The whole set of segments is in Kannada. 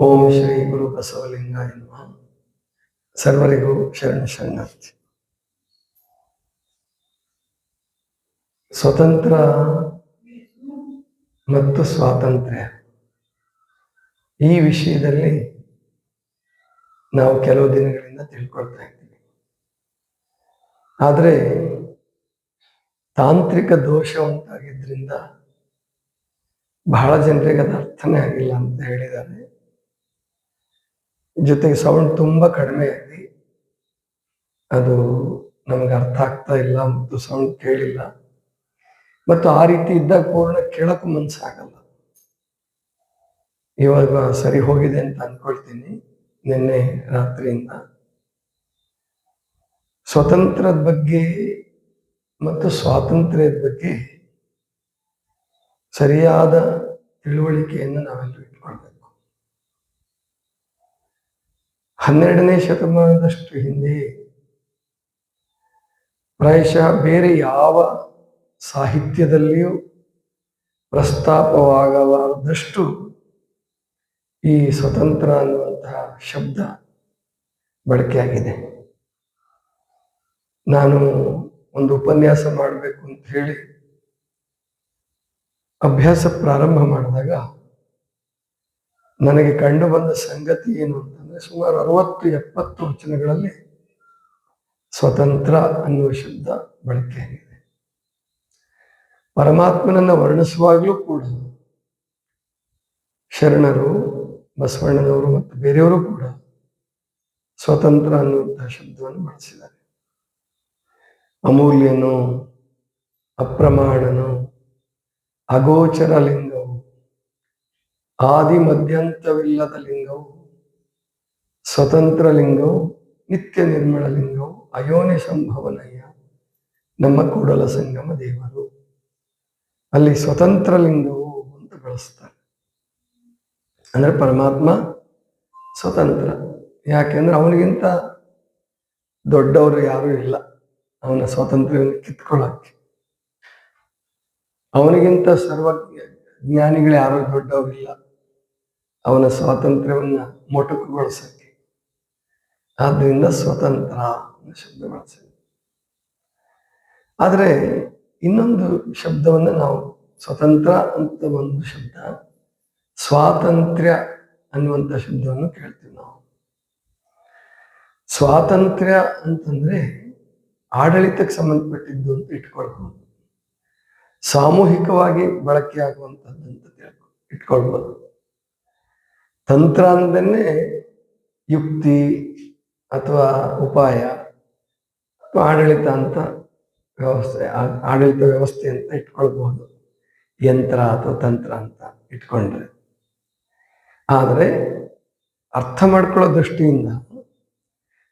ಓಂ ಶ್ರೀ ಗುರು ಬಸವಲಿಂಗ ಎನ್ನುವ ಸರ್ವರಿಗೂ ಶರಣ ಶರಣಾರ್ಥಿ. ಸ್ವತಂತ್ರ ಮತ್ತು ಸ್ವಾತಂತ್ರ್ಯ. ಈ ವಿಷಯದಲ್ಲಿ ನಾವು ಕೆಲವು ದಿನಗಳಿಂದ ತಿಳ್ಕೊಳ್ತಾ ಇದ್ದೀವಿ. ಆದರೆ ತಾಂತ್ರಿಕ ದೋಷ ಉಂಟಾಗಿದ್ದರಿಂದ ಬಹಳ ಜನರಿಗೆ ಅದು ಅರ್ಥನೇ ಆಗಿಲ್ಲ ಅಂತ ಹೇಳಿದ್ದಾರೆ. ಜೊತೆಗೆ ಸೌಂಡ್ ತುಂಬಾ ಕಡಿಮೆ ಆಗಿ ಅದು ನಮಗೆ ಅರ್ಥ ಆಗ್ತಾ ಇಲ್ಲ ಮತ್ತು ಸೌಂಡ್ ಕೇಳಿಲ್ಲ. ಮತ್ತು ಆ ರೀತಿ ಇದ್ದಾಗ ಪೂರ್ಣ ಕೇಳಕ್ಕೂ ಮನಸ್ಸಾಗಲ್ಲ ಇವಾಗ ಸರಿ ಹೋಗಿದೆ ಅಂತ ಅನ್ಕೊಳ್ತೀನಿ. ನಿನ್ನೆ ರಾತ್ರಿಯಿಂದ. ಸ್ವತಂತ್ರದ ಬಗ್ಗೆ ಮತ್ತು ಸ್ವಾತಂತ್ರ್ಯದ ಬಗ್ಗೆ ಸರಿಯಾದ ತಿಳುವಳಿಕೆಯನ್ನು ನಾವೆಲ್ಲರೂ ಇಟ್ಕೊಳ್ಬೇಕು. ಹನ್ನೆರಡನೇ ಶತಮಾನದಷ್ಟು ಹಿಂದೆ ಪ್ರಾಯಶಃ ಬೇರೆ ಯಾವ ಸಾಹಿತ್ಯದಲ್ಲಿಯೂ ಪ್ರಸ್ತಾಪವಾಗಲಾರದಷ್ಟು ಈ ಸ್ವತಂತ್ರ ಅನ್ನುವಂತಹ ಶಬ್ದ ಬಳಕೆಯಾಗಿದೆ. ನಾನು ಒಂದು ಉಪನ್ಯಾಸ ಮಾಡಬೇಕು ಅಂತ ಹೇಳಿ ಅಭ್ಯಾಸ ಪ್ರಾರಂಭ ಮಾಡಿದಾಗ ನನಗೆ ಕಂಡು ಬಂದ ಸಂಗತಿ ಏನು ಅಂತಂದ್ರೆ ಸುಮಾರು ಅರವತ್ತು ಎಪ್ಪತ್ತು ವಚನಗಳಲ್ಲಿ ಸ್ವತಂತ್ರ ಅನ್ನುವ ಶಬ್ದ ಬಳಕೆಯಾಗಿದೆ ಪರಮಾತ್ಮನನ್ನ ವರ್ಣಿಸುವಾಗಲೂ ಕೂಡ ಶರಣರು, ಬಸವಣ್ಣನವರು ಮತ್ತು ಬೇರೆಯವರು ಕೂಡ ಸ್ವತಂತ್ರ ಅನ್ನುವಂತಹ ಶಬ್ದವನ್ನು ಬಳಸಿದ್ದಾರೆ. ಅಮೂಲ್ಯನು, ಅಪ್ರಮಾಣನು, ಅಗೋಚರ ಲಿಂಗವು ಆದಿ ಮಧ್ಯಂತವಿಲ್ಲದ ಲಿಂಗವು ಸ್ವತಂತ್ರ ಲಿಂಗವು ನಿತ್ಯ ನಿರ್ಮಳ ಲಿಂಗವು ಅಯೋನಿ ಸಂಭವನಯ್ಯ ನಮ್ಮ ಕೂಡಲ ಸಂಗಮ ದೇವರು. ಅಲ್ಲಿ ಸ್ವತಂತ್ರ ಲಿಂಗವು ಅಂತ ಬಳಸ್ತಾರೆ ಅಂದರೆ ಪರಮಾತ್ಮ ಸ್ವತಂತ್ರ. ಯಾಕೆಂದ್ರೆ ಅವನಿಗಿಂತ ದೊಡ್ಡವರು ಯಾರೂ ಇಲ್ಲ. ಅವನ ಸ್ವಾತಂತ್ರ್ಯವನ್ನು ಕಿತ್ಕೊಳ್ಳೋಕ್ಕೆ. ಅವನಿಗಿಂತ ಸರ್ವ ಜ್ಞಾನಿಗಳು ಯಾರೂ ದೊಡ್ಡವರಿಲ್ಲ. ಅವನ ಸ್ವಾತಂತ್ರ್ಯವನ್ನು ಮೊಟಕುಗೊಳಿಸಕ್ಕೆ. ಆದ್ದರಿಂದ ಸ್ವತಂತ್ರ ಶಬ್ದ ಬಳಸಿದೆ ಆದರೆ ಇನ್ನೊಂದು ಶಬ್ದವನ್ನು ನಾವು ಸ್ವತಂತ್ರ ಅಂತ ಒಂದು ಶಬ್ದ, ಸ್ವಾತಂತ್ರ್ಯ ಅನ್ನುವಂಥ ಶಬ್ದವನ್ನು ಕೇಳ್ತೀವಿ ನಾವು. ಸ್ವಾತಂತ್ರ್ಯ ಅಂತಂದ್ರೆ ಆಡಳಿತಕ್ಕೆ ಸಂಬಂಧಪಟ್ಟಿದ್ದು ಅಂತ ಇಟ್ಕೊಳ್ಬಹುದು ಸಾಮೂಹಿಕವಾಗಿ ಬಳಕೆ ಆಗುವಂಥದ್ದು ಅಂತ ತಿಳ್ಕೊ, ಇಟ್ಕೊಳ್ಬೋದು. ತಂತ್ರ ಅಂದನ್ನೇ ಯುಕ್ತಿ ಅಥವಾ ಉಪಾಯ, ಅಥವಾ ಆಡಳಿತ ಅಂತ ವ್ಯವಸ್ಥೆ ಆಡಳಿತ ವ್ಯವಸ್ಥೆ ಅಂತ ಇಟ್ಕೊಳ್ಬಹುದು. ಯಂತ್ರ ಅಥವಾ ತಂತ್ರ ಅಂತ ಇಟ್ಕೊಂಡ್ರೆ. ಆದರೆ ಅರ್ಥ ಮಾಡ್ಕೊಳ್ಳೋ ದೃಷ್ಟಿಯಿಂದ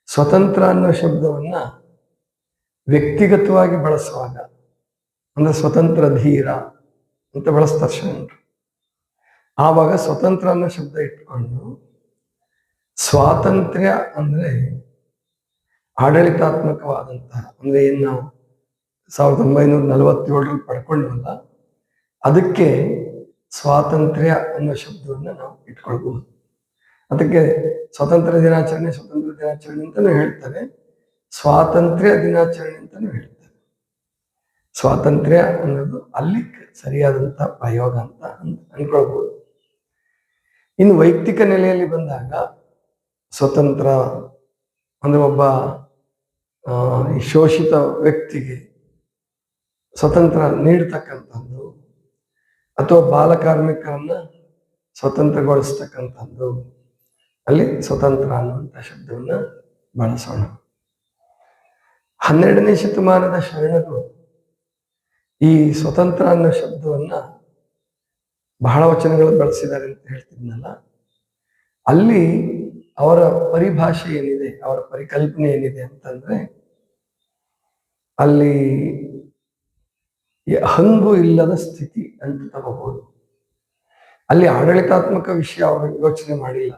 ಸ್ವತಂತ್ರ ಅನ್ನೋ ಶಬ್ದವನ್ನು ವ್ಯಕ್ತಿಗತವಾಗಿ ಬಳಸುವಾಗ, ಅಂದ್ರೆ ಸ್ವತಂತ್ರ ಧೀರ ಅಂತ ಬಳಸ್ತಾರೆ ಶರಣರು. ಆವಾಗ ಸ್ವತಂತ್ರ ಅನ್ನೋ ಶಬ್ದ ಇಟ್ಕೊಂಡು ಸ್ವಾತಂತ್ರ್ಯ ಅಂದ್ರೆ ಆಡಳಿತಾತ್ಮಕವಾದಂತಹ ಅಂದ್ರೆ ಏನ್ ನಾವು ಸಾವಿರದ ಒಂಬೈನೂರ ನಲವತ್ತೇಳರಲ್ಲಿ ಪಡ್ಕೊಂಡ್ವಲ್ಲ, ಅದಕ್ಕೆ ಸ್ವಾತಂತ್ರ್ಯ ಅನ್ನೋ ಶಬ್ದವನ್ನು ನಾವು ಇಟ್ಕೊಳ್ಬಹುದು ಅದಕ್ಕೆ ಸ್ವತಂತ್ರ ದಿನಾಚರಣೆ ಸ್ವತಂತ್ರ ದಿನಾಚರಣೆ ಅಂತಲೂ ಹೇಳ್ತಾರೆ. ಸ್ವಾತಂತ್ರ್ಯ ದಿನಾಚರಣೆ ಅಂತಲೂ ಹೇಳ್ತಾರೆ. ಸ್ವಾತಂತ್ರ್ಯ ಅನ್ನೋದು ಅಲ್ಲಿ ಸರಿಯಾದಂತ ಪ್ರಯೋಗ ಅಂತ ಅನ್ಕೊಳ್ಬಹುದು ಇನ್ನು ವೈಯಕ್ತಿಕ ನೆಲೆಯಲ್ಲಿ ಬಂದಾಗ ಸ್ವತಂತ್ರ ಅಂದ್ರೆ ಒಬ್ಬ ಶೋಷಿತ ವ್ಯಕ್ತಿಗೆ ಸ್ವತಂತ್ರ ನೀಡ್ತಕ್ಕಂಥದ್ದು ಅಥವಾ ಬಾಲಕಾರ್ಮಿಕರನ್ನ ಸ್ವತಂತ್ರಗೊಳಿಸ್ತಕ್ಕಂಥದ್ದು. ಅಲ್ಲಿ ಸ್ವತಂತ್ರ ಅನ್ನುವಂಥ ಶಬ್ದವನ್ನ ಬಳಸೋಣ. ಹನ್ನೆರಡನೇ ಶತಮಾನದ ಶರಣರು ಈ ಸ್ವತಂತ್ರ ಅನ್ನೋ ಶಬ್ದವನ್ನ ಬಹಳ ವಚನಗಳು ಬಳಸಿದ್ದಾರೆ ಅಂತ ಹೇಳ್ತಿದ್ನಲ್ಲ, ಅಲ್ಲಿ ಅವರ ಪರಿಭಾಷೆ ಏನಿದೆ, ಅವರ ಪರಿಕಲ್ಪನೆ ಏನಿದೆ ಅಂತಂದ್ರೆ, ಅಲ್ಲಿ ಹಂಗು ಇಲ್ಲದ ಸ್ಥಿತಿ ಅಂತ ತಗೋಬಹುದು ಅಲ್ಲಿ ಆಡಳಿತಾತ್ಮಕ ವಿಷಯ ಅವರು ಯೋಚನೆ ಮಾಡಿಲ್ಲ.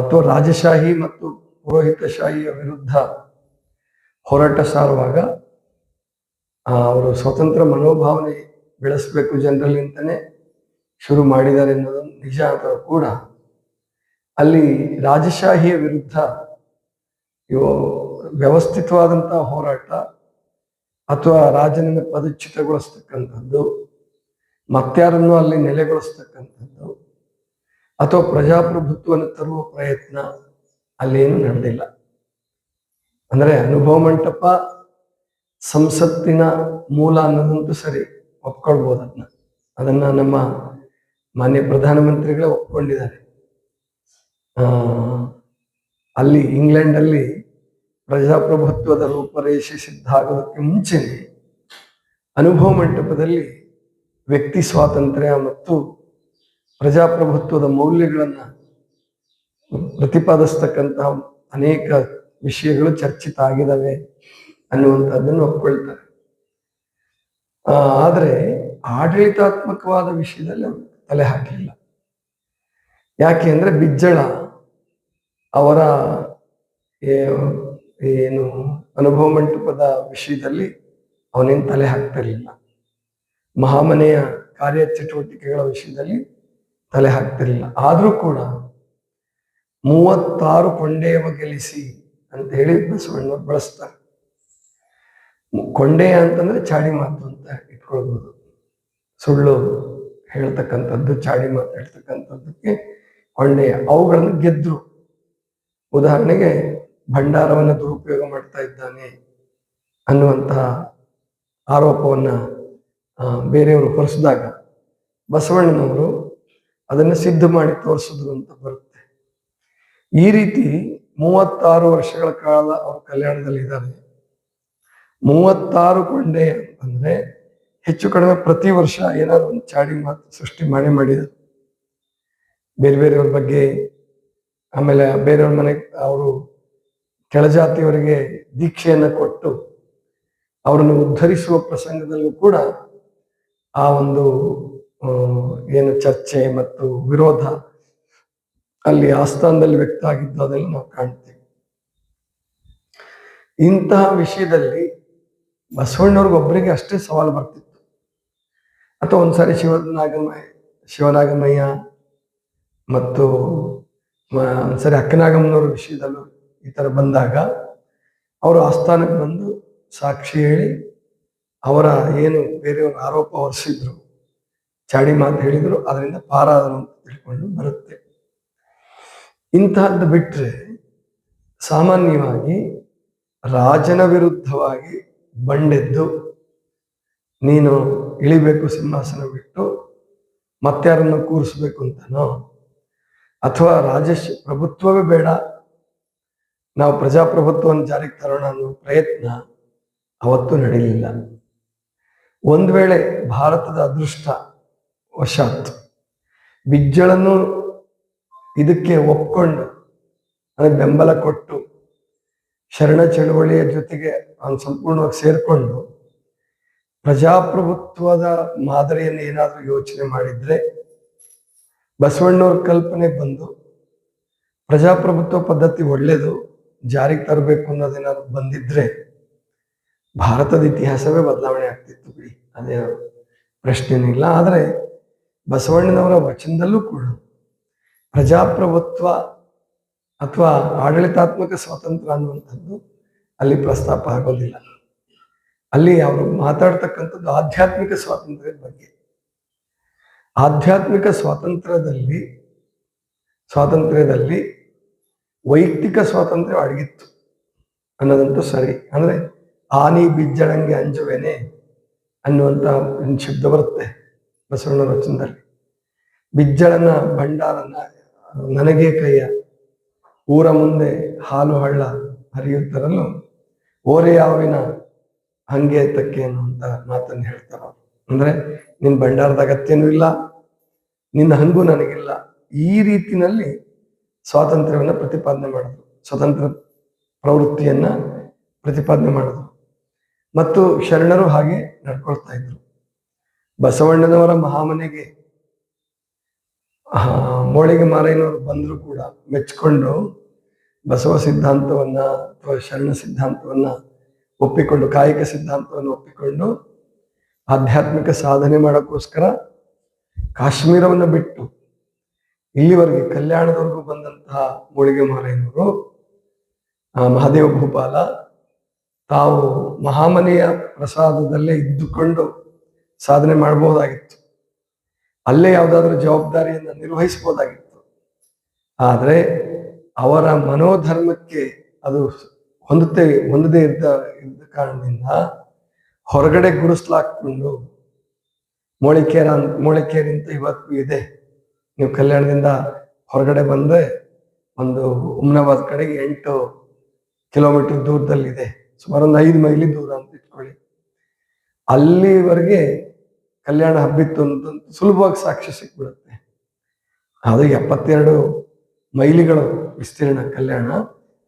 ಅಥವಾ ರಾಜಶಾಹಿ ಮತ್ತು ಪುರೋಹಿತಶಾಹಿಯ ವಿರುದ್ಧ ಹೋರಾಟ ಸಾರುವಾಗ ಅವರು ಸ್ವತಂತ್ರ ಮನೋಭಾವನೆ ಬೆಳೆಸಬೇಕು ಜನರಲ್ಲಿ ಅಂತಲೇ ಶುರು ಮಾಡಿದ್ದಾರೆ ಎನ್ನುವುದು ನಿಜ ಆದರೂ ಕೂಡ? ಅಲ್ಲಿ ರಾಜಶಾಹಿಯ ವಿರುದ್ಧ ಇವು ವ್ಯವಸ್ಥಿತವಾದಂತಹ ಹೋರಾಟ ಅಥವಾ ರಾಜನನ್ನು ಪದಚ್ಯುತಗೊಳಿಸ್ತಕ್ಕಂಥದ್ದು ಮತ್ಯಾರನ್ನು ಅಲ್ಲಿ ನೆಲೆಗೊಳಿಸ್ತಕ್ಕಂಥದ್ದು, ಅಥವಾ ಪ್ರಜಾಪ್ರಭುತ್ವವನ್ನು ತರುವ ಪ್ರಯತ್ನ ಅಲ್ಲೇನು ನಡೆದಿಲ್ಲ. ಅಂದರೆ ಅನುಭವ ಮಂಟಪ ಸಂಸತ್ತಿನ ಮೂಲ ಅನ್ನೋದಂತೂ ಸರಿ ಒಪ್ಕೊಳ್ಬೋದು ಅದನ್ನ ನಮ್ಮ ಮಾನ್ಯ ಪ್ರಧಾನಮಂತ್ರಿಗಳೇ ಒಪ್ಕೊಂಡಿದ್ದಾರೆ. ಆ, ಅಲ್ಲಿ ಇಂಗ್ಲೆಂಡ್ ಅಲ್ಲಿ ಪ್ರಜಾಪ್ರಭುತ್ವದ ರೂಪರೇಷೆ ಸಿದ್ಧ ಆಗೋದಕ್ಕೆ ಮುಂಚೆನೆ ಅನುಭವ ಮಂಟಪದಲ್ಲಿ ವ್ಯಕ್ತಿ ಸ್ವಾತಂತ್ರ್ಯ ಮತ್ತು ಪ್ರಜಾಪ್ರಭುತ್ವದ ಮೌಲ್ಯಗಳನ್ನ ಪ್ರತಿಪಾದಿಸ್ತಕ್ಕಂತಹ ಅನೇಕ ವಿಷಯಗಳು ಚರ್ಚಿತ ಆಗಿದ್ದಾವೆ ಅನ್ನುವಂಥದ್ದನ್ನು ಒಪ್ಕೊಳ್ತಾರೆ. ಆದ್ರೆ ಆಡಳಿತಾತ್ಮಕವಾದ ವಿಷಯದಲ್ಲಿ ತಲೆ ಹಾಕಲಿಲ್ಲ ಯಾಕೆ ಅಂದರೆ ಬಿಜ್ಜಳ ಅವರ ಏನು ಅನುಭವ ಮಂಟಪದ ವಿಷಯದಲ್ಲಿ ಅವನೇನು ತಲೆ ಹಾಕ್ತಿರಲಿಲ್ಲ ಮಹಾಮನೆಯ ಕಾರ್ಯಚಟುವಟಿಕೆಗಳ ವಿಷಯದಲ್ಲಿ ತಲೆ ಹಾಕ್ತಿರಲಿಲ್ಲ ಆದರೂ ಕೂಡ ಮೂವತ್ತಾರು ಕೊಂಡೇವ ಗೆಲಿಸಿ ಅಂತ ಹೇಳಿ ಬಸವಣ್ಣವ್ರು ಬಳಸ್ತಾರೆ. ಕೊಂಡೆಯ ಅಂತಂದ್ರೆ ಚಾಡಿ ಮಾತು ಅಂತ ಇಟ್ಕೊಳ್ಬೋದು. ಸುಳ್ಳು ಹೇಳ್ತಕ್ಕಂಥದ್ದು, ಚಾಡಿ ಮಾತು ಹೇಳ್ತಕ್ಕಂಥದ್ದಕ್ಕೆ ಕೊಂಡೆಯ ಅವುಗಳನ್ನು ಗೆದ್ರು. ಉದಾಹರಣೆಗೆ ಭಂಡಾರವನ್ನ ದುರುಪಯೋಗ ಮಾಡ್ತಾ ಇದ್ದಾನೆ ಅನ್ನುವಂತಹ ಆರೋಪವನ್ನ ಬೇರೆಯವರು ಹೊರಿಸಿದಾಗ ಬಸವಣ್ಣನವರು ಅದನ್ನು ಸಿದ್ಧ ಮಾಡಿ ತೋರಿಸಿದ್ರು ಅಂತ ಬರುತ್ತೆ. ಈ ರೀತಿ ಮೂವತ್ತಾರು ವರ್ಷಗಳ ಕಾಲ ಅವರು ಕಲ್ಯಾಣದಲ್ಲಿ ಇದ್ದಾರೆ ಮೂವತ್ತಾರು ಕೊಂಡೆ ಅಂದ್ರೆ ಹೆಚ್ಚು ಕಡಿಮೆ ಪ್ರತಿ ವರ್ಷ ಏನಾದ್ರು ಒಂದು ಚಾಡಿ ಮಾತು ಸೃಷ್ಟಿ ಮಾಡಿ ಮಾಡಿದರು. ಬೇರೆ ಬೇರೆಯವ್ರ ಬಗ್ಗೆ ಆಮೇಲೆ ಬೇರೆಯವ್ರ ಮನೆ ಅವರು ಕೆಳಜಾತಿಯವರಿಗೆ ದೀಕ್ಷೆಯನ್ನು ಕೊಟ್ಟು ಅವರನ್ನು ಉದ್ಧರಿಸುವ ಪ್ರಸಂಗದಲ್ಲೂ ಕೂಡ ಆ ಒಂದು ಏನು ಚರ್ಚೆ ಮತ್ತು ವಿರೋಧ ಅಲ್ಲಿ ಆಸ್ಥಾನದಲ್ಲಿ ವ್ಯಕ್ತ ಆಗಿದ್ದು ಅದನ್ನು ನಾವು ಕಾಣ್ತೀವಿ. ಇಂತಹ ವಿಷಯದಲ್ಲಿ ಬಸವಣ್ಣವ್ರಿಗೊಬ್ಬರಿಗೆ ಅಷ್ಟೇ ಸವಾಲು ಬರ್ತಿತ್ತು. ಅಥವಾ ಒಂದ್ಸಾರಿ ಶಿವನಾಗಮಯ್ಯ ಶಿವನಾಗಮಯ್ಯ ಮತ್ತು ಒಂದ್ಸರಿ ಅಕ್ಕನಾಗಮ್ಮನವ್ರ ವಿಷಯದಲ್ಲೂ ಈ ಥರ ಬಂದಾಗ ಅವರು ಆಸ್ಥಾನಕ್ಕೆ ಬಂದು ಸಾಕ್ಷಿ ಹೇಳಿ ಅವರ ಏನು ಬೇರೆಯವ್ರ ಆರೋಪ ಹೊರಿಸಿದ್ರು, ಚಾಡಿ ಮಾತು ಹೇಳಿದ್ರು, ಅದರಿಂದ ಪಾರಾದರು ಅಂತ ತಿಳ್ಕೊಂಡು ಬರುತ್ತೆ. ಇಂತಹದ್ದು ಬಿಟ್ಟರೆ ಸಾಮಾನ್ಯವಾಗಿ ರಾಜನ ವಿರುದ್ಧವಾಗಿ ಬಂಡೆದ್ದು ನೀನು ಇಳಿಬೇಕು ಸಿಂಹಾಸನ ಬಿಟ್ಟು ಮತ್ತಾರನ್ನು ಕೂರಿಸ್ಬೇಕು ಅಂತನೋ? ಅಥವಾ ರಾಜಶ್ ಪ್ರಭುತ್ವವೇ ಬೇಡ? ನಾವು ಪ್ರಜಾಪ್ರಭುತ್ವವನ್ನು ಜಾರಿಗೆ ತರೋಣ ಅನ್ನೋ ಪ್ರಯತ್ನ ಅವತ್ತು ನಡೆಯಲಿಲ್ಲ. ಒಂದು ವೇಳೆ ಭಾರತದ ಅದೃಷ್ಟ ವಶಾತ್. ಬಿಜ್ಜಳನ್ನು ಇದಕ್ಕೆ ಒಪ್ಕೊಂಡು ಅದಕ್ಕೆ ಬೆಂಬಲ ಕೊಟ್ಟು ಶರಣ ಚಳುವಳಿಯ ಜೊತೆಗೆ ಅವನು ಸಂಪೂರ್ಣವಾಗಿ ಸೇರಿಕೊಂಡು ಪ್ರಜಾಪ್ರಭುತ್ವದ ಮಾದರಿಯನ್ನು ಏನಾದರೂ ಯೋಚನೆ ಮಾಡಿದ್ರೆ ಬಸವಣ್ಣವ್ರ ಕಲ್ಪನೆ ಬಂದು ಪ್ರಜಾಪ್ರಭುತ್ವ ಪದ್ಧತಿ ಒಳ್ಳೆಯದು ಜಾರಿಗೆ ತರಬೇಕು ಅನ್ನೋದೇನಾದ್ರು ಬಂದಿದ್ರೆ ಭಾರತದ ಇತಿಹಾಸವೇ ಬದಲಾವಣೆ ಆಗ್ತಿತ್ತು ಬಿಡಿ. ಅದೇ ಪ್ರಶ್ನೆನೇ ಇಲ್ಲ. ಆದರೆ ಬಸವಣ್ಣನವರ ವಚನದಲ್ಲೂ ಕೂಡ ಪ್ರಜಾಪ್ರಭುತ್ವ ಅಥವಾ ಆಡಳಿತಾತ್ಮಕ ಸ್ವಾತಂತ್ರ್ಯ ಅನ್ನುವಂಥದ್ದು ಅಲ್ಲಿ ಪ್ರಸ್ತಾಪ ಆಗೋದಿಲ್ಲ. ಅಲ್ಲಿ ಅವರು ಮಾತಾಡ್ತಕ್ಕಂಥದ್ದು ಆಧ್ಯಾತ್ಮಿಕ ಸ್ವಾತಂತ್ರ್ಯದ ಬಗ್ಗೆ. ಆಧ್ಯಾತ್ಮಿಕ ಸ್ವಾತಂತ್ರ್ಯದಲ್ಲಿ ಸ್ವಾತಂತ್ರ್ಯದಲ್ಲಿ ವೈಯಕ್ತಿಕ ಸ್ವಾತಂತ್ರ್ಯ ಅಡಗಿತ್ತು. ಅನ್ನೋದಂತೂ ಸರಿ. ಅಂದ್ರೆ ಆನಿ ಬಿಜ್ಜಳಂಗೆ ಅಂಜುವೆನೆ ಅನ್ನುವಂತ ಒಂದು ಶಬ್ದ ಬರುತ್ತೆ ಬಸವಣ್ಣ ರಚನದಲ್ಲಿ ಬಿಜ್ಜಳನ ಭಂಡಾರನ, ನನಗೆ ಕೈಯ ಊರ ಮುಂದೆ ಹಾಲು ಹಳ್ಳ ಹರಿಯುತ್ತರಲು ಓರೆಯಾವಿನ ಹಂಗೆ ತಕ್ಕೆ ಅನ್ನುವಂತ ಮಾತನ್ನು ಹೇಳ್ತಾರ. ಅಂದ್ರೆ ನಿನ್ ಭಂಡಾರದ ಅಗತ್ಯನೂ ಇಲ್ಲ, ನಿನ್ನ ಹಂಗು ನನಗಿಲ್ಲ. ಈ ರೀತಿನಲ್ಲಿ ಸ್ವಾತಂತ್ರ್ಯವನ್ನ ಪ್ರತಿಪಾದನೆ ಮಾಡಿದ್ರು. ಸ್ವತಂತ್ರ ಪ್ರವೃತ್ತಿಯನ್ನ ಪ್ರತಿಪಾದನೆ ಮಾಡಿದ್ರು. ಮತ್ತು ಶರಣರು ಹಾಗೆ ನಡ್ಕೊಳ್ತಾ ಇದ್ರು. ಬಸವಣ್ಣನವರ ಮಹಾಮನೆಗೆ ಮೋಳಿಗೆ ಮಾರೈನವರು ಬಂದರೂ ಕೂಡ ಮೆಚ್ಚಿಕೊಂಡು ಬಸವ ಸಿದ್ಧಾಂತವನ್ನು ಅಥವಾ ಶರಣ ಸಿದ್ಧಾಂತವನ್ನು ಒಪ್ಪಿಕೊಂಡು, ಕಾಯಕ ಸಿದ್ಧಾಂತವನ್ನು ಒಪ್ಪಿಕೊಂಡು ಆಧ್ಯಾತ್ಮಿಕ ಸಾಧನೆ ಮಾಡೋಕ್ಕೋಸ್ಕರ ಕಾಶ್ಮೀರವನ್ನು ಬಿಟ್ಟು ಇಲ್ಲಿವರೆಗೆ ಕಲ್ಯಾಣದವರೆಗೂ ಬಂದಂತಹ ಮೋಳಿಗೆ ಮಾರೈನವರು ಮಹಾದೇವ ಭೂಪಾಲ ತಾವು ಮಹಾಮನೆಯ ಪ್ರಸಾದದಲ್ಲೇ ಇದ್ದುಕೊಂಡು ಸಾಧನೆ ಮಾಡಬಹುದಾಗಿತ್ತು. ಅಲ್ಲೇ ಯಾವುದಾದ್ರೂ ಜವಾಬ್ದಾರಿಯನ್ನು ನಿರ್ವಹಿಸಬಹುದಾಗಿತ್ತು. ಆದರೆ ಅವರ ಮನೋಧರ್ಮಕ್ಕೆ ಅದು ಹೊಂದುತ್ತೆ, ಹೊಂದದೇ ಇದ್ದ ಇದ್ದ ಕಾರಣದಿಂದ ಹೊರಗಡೆ ಗುರುಸ್ಲಾಕೊಂಡು ಮೋಳಿಕೇರ ಮೋಳಿಕೇರಿ ಅಂತ ಇವತ್ತು ಇದೆ. ನೀವು ಕಲ್ಯಾಣದಿಂದ ಹೊರಗಡೆ ಬಂದ್ರೆ ಒಂದು ಉಮ್ನಾಬಾದ್ ಕಡೆಗೆ ಎಂಟು ಕಿಲೋಮೀಟರ್ ದೂರದಲ್ಲಿದೆ. ಸುಮಾರು ಒಂದು ಐದು ಮೈಲಿ ದೂರ ಅಂತ ಇಟ್ಕೊಳ್ಳಿ. ಅಲ್ಲಿವರೆಗೆ ಕಲ್ಯಾಣ ಹಬ್ಬಿತ್ತು ಅಂತ ಸುಲಭವಾಗಿ ಸಾಕ್ಷ್ಯ ಸಿಕ್ಬಿಡುತ್ತೆ. ಅದು ಎಪ್ಪತ್ತೆರಡು ಮೈಲಿಗಳು ವಿಸ್ತೀರ್ಣ ಕಲ್ಯಾಣ.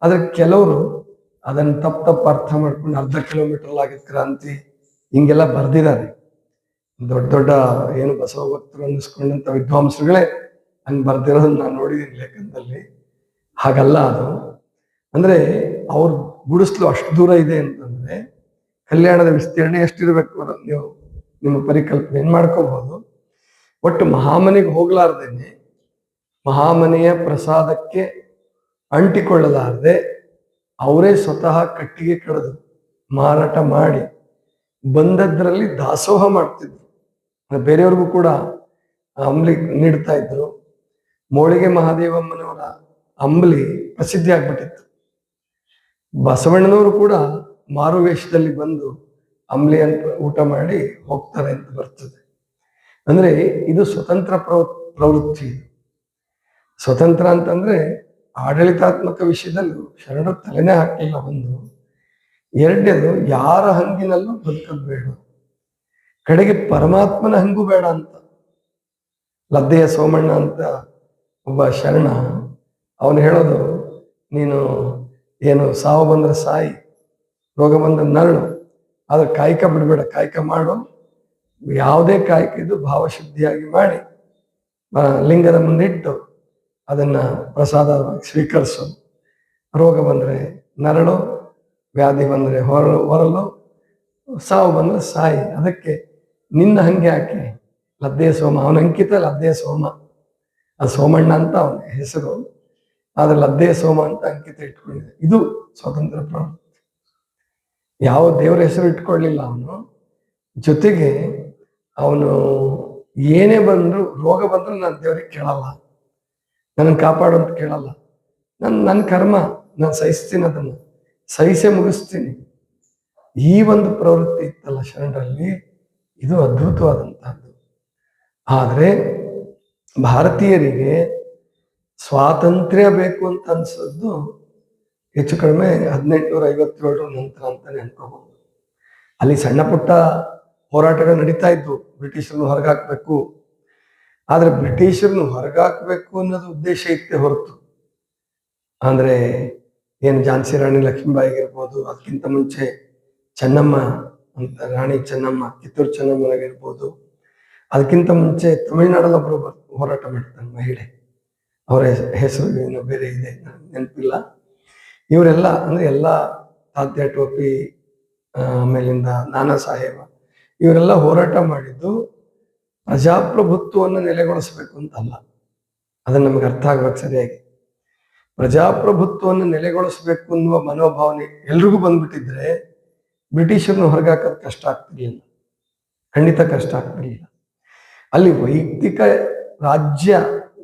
ಆದ್ರೆ ಕೆಲವರು ಅದನ್ನ ತಪ್ಪು ತಪ್ಪು ಅರ್ಥ ಮಾಡ್ಕೊಂಡು ಅರ್ಧ ಕಿಲೋಮೀಟರ್ ಆಗಿದ್ ಕ್ರಾಂತಿ ಹಿಂಗೆಲ್ಲ ಬರ್ದಿದ್ದಾರೆ. ದೊಡ್ಡ ದೊಡ್ಡ ಏನು ಬಸವ ಭಕ್ತರು ಅನ್ನಿಸ್ಕೊಂಡಂತ ವಿದ್ವಾಂಸರುಗಳೇ ಹಂಗೆ ಬರ್ದಿರೋದನ್ನ ನಾನು ನೋಡಿದ್ದೀನಿ ಲೇಖನದಲ್ಲಿ. ಹಾಗಲ್ಲ ಅದು. ಅಂದ್ರೆ ಅವ್ರ ಗುಡಿಸ್ಲು ಅಷ್ಟು ದೂರ ಇದೆ ಅಂತಂದ್ರೆ ಕಲ್ಯಾಣದ ವಿಸ್ತೀರ್ಣ ಎಷ್ಟಿರ್ಬೇಕು ನೀವು ನಿಮ್ಮ ಪರಿಕಲ್ಪನೆ ಮಾಡ್ಕೋಬಹುದು ಒಟ್ಟು ಮಹಾಮನೆಗೆ ಹೋಗ್ಲಾರ್ದೇನೆ, ಮಹಾಮನೆಯ ಪ್ರಸಾದಕ್ಕೆ ಅಂಟಿಕೊಳ್ಳಲಾರದೆ ಅವರೇ ಸ್ವತಃ ಕಟ್ಟಿಗೆ ಕಡಿದು ಮಾರಾಟ ಮಾಡಿ ಬಂದದ್ರಲ್ಲಿ ದಾಸೋಹ ಮಾಡ್ತಿದ್ರು. ಬೇರೆಯವ್ರಿಗೂ ಕೂಡ ಅಂಬ್ಲಿ ನೀಡ್ತಾ ಇದ್ರು. ಮೋಳಿಗೆ ಮಹಾದೇವಮ್ಮನವರ ಅಂಬ್ಲಿ ಪ್ರಸಿದ್ಧಿ ಆಗ್ಬಿಟ್ಟಿತ್ತು ಬಸವಣ್ಣನವರು ಕೂಡ ಮಾರುವೇಷದಲ್ಲಿ ಬಂದು ಅಂಬ್ಲಿ ಅಂತ ಊಟ ಮಾಡಿ ಹೋಗ್ತಾರೆ ಅಂತ ಬರ್ತದೆ. ಅಂದ್ರೆ ಇದು ಸ್ವತಂತ್ರ ಪ್ರವ, ಪ್ರವೃತ್ತಿ ಸ್ವತಂತ್ರ ಅಂತಂದ್ರೆ ಆಡಳಿತಾತ್ಮಕ ವಿಷಯದಲ್ಲೂ ಶರಣರು ತಲೆನೇ ಹಾಕಲಿಲ್ಲ ಒಂದು. ಎರಡನೇದು ಯಾರ ಹಂಗಿನಲ್ಲೂ ಬದುಕದ್ ಬೇಡ. ಕಡೆಗೆ ಪರಮಾತ್ಮನ ಹಂಗೂ ಬೇಡ ಅಂತ. ಲದ್ದೆಯ ಸೋಮಣ್ಣ ಅಂತ ಒಬ್ಬ ಶರಣ, ಅವನು ಹೇಳೋದು, ನೀನು ಏನು ಸಾವು ಬಂದ್ರೆ ಸಾಯಿ, ರೋಗ ಬಂದ್ರೆ ನರಳು ಆದ್ರೆ ಕಾಯಕ ಬಿಡಬೇಡ, ಕಾಯಕ ಮಾಡು. ಯಾವುದೇ ಕಾಯಕ ಇದು ಭಾವಶುದ್ಧಿಯಾಗಿ ಮಾಡಿ ಲಿಂಗದ ಮುಂದಿಟ್ಟು ಅದನ್ನ ಪ್ರಸಾದವಾಗಿ ಸ್ವೀಕರಿಸು. ರೋಗ ಬಂದರೆ ನರಳು, ವ್ಯಾಧಿ ಬಂದರೆ ಹೊರಳು ಹೊರಲು ಸಾವು ಬಂದರೆ ಸಾಯಿ. ಅದಕ್ಕೆ ನಿನ್ನ ಹಂಗೆ ಹಾಕಿ. ಲದ್ದೆ ಸೋಮ, ಅವನ ಅಂಕಿತ ಲದ್ದೇ ಸೋಮ. ಆ ಸೋಮಣ್ಣ ಅಂತ ಅವನ ಹೆಸರು. ಆದರೆ ಲದ್ದೇ ಸೋಮ ಅಂತ ಅಂಕಿತ ಇಟ್ಕೊಂಡಿದೆ. ಇದು ಸ್ವಾತಂತ್ರ್ಯ ಪ್ರವೃತ್ತಿ ಯಾವ ದೇವರ ಹೆಸರು ಇಟ್ಕೊಳ್ಳಿಲ್ಲ ಅವನು. ಜೊತೆಗೆ ಅವನು ಏನೇ ಬಂದ್ರು, ರೋಗ ಬಂದ್ರು ನಾನು ದೇವ್ರಿಗೆ ಕೇಳಲ್ಲ. ನನ್ನ ಕಾಪಾಡು ಅಂತ ಕೇಳಲ್ಲ. ನನ್ನ ನನ್ನ ಕರ್ಮ, ನಾನು ಸಹಿಸ್ತೀನಿ ಅದನ್ನು. ಸಹಿಸೇ ಮುಗಿಸ್ತೀನಿ. ಈ ಒಂದು ಪ್ರವೃತ್ತಿ ಇತ್ತಲ್ಲ ಶರಣರಲ್ಲಿ, ಇದು ಅದ್ಭುತವಾದಂತಹದ್ದು. ಆದರೆ ಭಾರತೀಯರಿಗೆ ಸ್ವಾತಂತ್ರ್ಯ ಬೇಕು ಅಂತ ಅನ್ಸದ್ದು ಹೆಚ್ಚು ಕಡಿಮೆ ಹದಿನೆಂಟುನೂರ ಐವತ್ತೇಳರ ನಂತರ ಅಂತಾನೆ ಅನ್ಕೋಬಹುದು. ಅಲ್ಲಿ ಸಣ್ಣ ಪುಟ್ಟ ಹೋರಾಟಗಳು ನಡೀತಾ ಇದ್ವು. ಬ್ರಿಟಿಷರನ್ನು ಹೊರಗಾಕ್ಬೇಕು. ಆದ್ರೆ ಬ್ರಿಟಿಷರನ್ನು ಹೊರಗಾಕ್ಬೇಕು ಅನ್ನೋದು ಉದ್ದೇಶ ಇತ್ತೆ ಹೊರತು. ಅಂದ್ರೆ ಏನು ಝಾನ್ಸಿ ರಾಣಿ ಲಕ್ಷ್ಮೀಬಾಯಿ ಆಗಿರ್ಬೋದು, ಅದಕ್ಕಿಂತ ಮುಂಚೆ ಚೆನ್ನಮ್ಮ ಅಂತ ರಾಣಿ ಚೆನ್ನಮ್ಮ, ಕಿತ್ತೂರು ಚೆನ್ನಮ್ಮನಾಗಿರ್ಬೋದು ಅದಕ್ಕಿಂತ ಮುಂಚೆ ತಮಿಳ್ನಾಡಲ್ಲಿ ಒಬ್ಬರು ಬರ್- ಹೋರಾಟ ಮಾಡ್ತಾರೆ ಮಹಿಳೆ. ಅವರ ಹೆಸ್- ಹೆಸರು ಏನು ಬೇರೆ ಇದೆ ನೆನಪಿಲ್ಲ. ಇವರೆಲ್ಲ ಅಂದ್ರೆ ಎಲ್ಲ ತಾತ್ಯ ಟೋಪಿ ಆಮೇಲಿಂದ ನಾನಾ ಸಾಹೇಬ, ಇವರೆಲ್ಲ ಹೋರಾಟ ಮಾಡಿದ್ದು ಪ್ರಜಾಪ್ರಭುತ್ವವನ್ನು ನೆಲೆಗೊಳಿಸಬೇಕು ಅಂತಲ್ಲ. ಅದನ್ನ ನಮಗೆ ಅರ್ಥ ಆಗ್ಬೇಕು ಸರಿಯಾಗಿ. ಪ್ರಜಾಪ್ರಭುತ್ವವನ್ನು ನೆಲೆಗೊಳಿಸಬೇಕು ಅನ್ನುವ ಮನೋಭಾವನೆ ಎಲ್ರಿಗೂ ಬಂದ್ಬಿಟ್ಟಿದ್ರೆ ಬ್ರಿಟಿಷರನ್ನು ಹೊರಗಾಕೋದು ಕಷ್ಟ ಆಗ್ತಿರ್ಲಿಲ್ಲ. ಖಂಡಿತ ಕಷ್ಟ ಆಗ್ತಿರ್ಲಿಲ್ಲ. ಅಲ್ಲಿ ವೈಯಕ್ತಿಕ ರಾಜ್ಯ,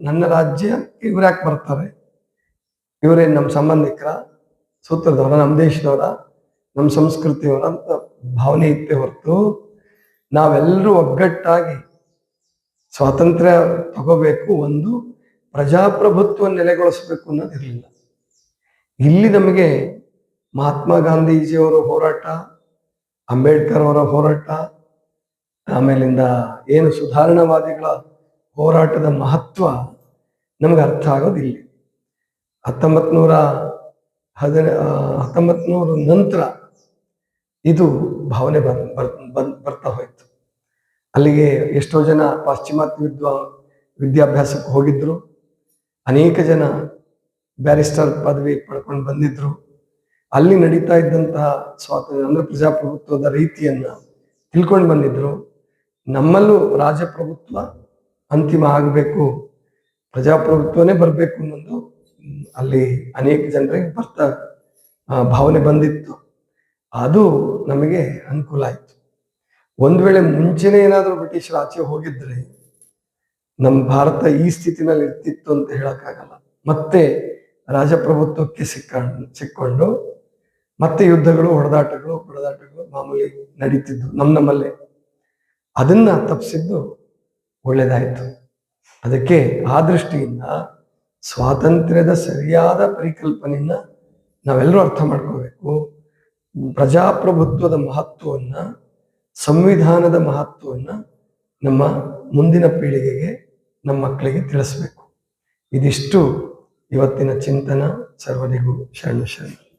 ನನ್ನ ರಾಜ್ಯ ಇವ್ರು ಯಾಕೆ ಬರ್ತಾರೆ? ಇವರೇ ನಮ್ಮ ಸಂಬಂಧಿಕರ? ಸೂತ್ರದವರ, ನಮ್ಮ ದೇಶದವರ, ನಮ್ಮ ಸಂಸ್ಕೃತಿಯವರ ಅಂತ ಭಾವನೆ ಇತ್ತೆ ಹೊರತು ನಾವೆಲ್ಲರೂ ಒಗ್ಗಟ್ಟಾಗಿ ಸ್ವಾತಂತ್ರ್ಯ ತಗೋಬೇಕು ಒಂದು ಪ್ರಜಾಪ್ರಭುತ್ವ ನೆಲೆಗೊಳಿಸಬೇಕು ಅನ್ನೋದಿರಲಿಲ್ಲ ಇಲ್ಲಿ ನಮಗೆ ಮಹಾತ್ಮ ಗಾಂಧೀಜಿಯವರ ಹೋರಾಟ, ಅಂಬೇಡ್ಕರ್ ಅವರ ಹೋರಾಟ, ಆಮೇಲಿಂದ ಏನು ಸುಧಾರಣಾವಾದಿಗಳ ಹೋರಾಟದ ಮಹತ್ವ ನಮಗೆ ಅರ್ಥ ಆಗೋದಿಲ್ಲ. ಹತ್ತೊಂಬತ್ತು ನೂರ ಹದಿನ ಹತ್ತೊಂಬತ್ತು ನೂರ ನಂತರ ಇದು ಭಾವನೆ ಬರ್ತಾ ಹೋಯಿತು. ಅಲ್ಲಿಗೆ ಎಷ್ಟೋ ಜನ ಪಾಶ್ಚಿಮಾತ್ಯ ವಿದ್ವಾ, ವಿದ್ಯಾಭ್ಯಾಸಕ್ಕೆ ಹೋಗಿದ್ರು. ಅನೇಕ ಜನ ಬ್ಯಾರಿಸ್ಟರ್ ಪದವಿ ಪಡ್ಕೊಂಡು ಬಂದಿದ್ರು. ಅಲ್ಲಿ ನಡೀತಾ ಇದ್ದಂತಹ ಸ್ವಾತಂತ್ರ್ಯ, ಅಂದರೆ ಪ್ರಜಾಪ್ರಭುತ್ವದ ರೀತಿಯನ್ನ ತಿಳ್ಕೊಂಡು ಬಂದಿದ್ರು. ನಮ್ಮಲ್ಲೂ ರಾಜಪ್ರಭುತ್ವ ಅಂತಿಮ ಆಗಬೇಕು. ಪ್ರಜಾಪ್ರಭುತ್ವನೇ ಬರಬೇಕು ಅನ್ನೋದು ಅಲ್ಲಿ ಅನೇಕ ಜನರಿಗೆ ಬರ್ತಾ ಭಾವನೆ ಬಂದಿತ್ತು. ಅದು ನಮಗೆ ಅನುಕೂಲ ಆಯಿತು. ಒಂದು ವೇಳೆ ಮುಂಚೆನೇ ಏನಾದರೂ ಬ್ರಿಟಿಷರು ಆಚೆ ಹೋಗಿದ್ರೆ ನಮ್ಮ ಭಾರತ ಈ ಸ್ಥಿತಿನಲ್ಲಿ ಇರ್ತಿತ್ತು ಅಂತ ಹೇಳೋಕ್ಕಾಗಲ್ಲ. ಮತ್ತೆ ರಾಜಪ್ರಭುತ್ವಕ್ಕೆ ಸಿಕ್ಕ ಸಿಕ್ಕೊಂಡು ಮತ್ತೆ ಯುದ್ಧಗಳು, ಹೊಡೆದಾಟಗಳು ಹೊಡೆದಾಟಗಳು ಮಾಮೂಲಿ ನಡೀತಿದ್ದು ನಮ್ಮ ನಮ್ಮಲ್ಲೇ. ಅದನ್ನ ತಪ್ಪಿಸಿದ್ದು ಒಳ್ಳೆಯದಾಯಿತು ಅದಕ್ಕೆ ಆ ದೃಷ್ಟಿಯಿಂದ ಸ್ವಾತಂತ್ರ್ಯದ ಸರಿಯಾದ ಪರಿಕಲ್ಪನೆಯನ್ನ ನಾವೆಲ್ಲರೂ ಅರ್ಥ ಮಾಡ್ಕೋಬೇಕು. ಪ್ರಜಾಪ್ರಭುತ್ವದ ಮಹತ್ವವನ್ನ, ಸಂವಿಧಾನದ ಮಹತ್ವವನ್ನ ನಮ್ಮ ಮುಂದಿನ ಪೀಳಿಗೆಗೆ, ನಮ್ಮ ಮಕ್ಕಳಿಗೆ ತಿಳಿಸ್ಬೇಕು. ಇದಿಷ್ಟು ಇವತ್ತಿನ ಚಿಂತನ. ಸರ್ವರಿಗೂ ಶರಣ ಶರಣ.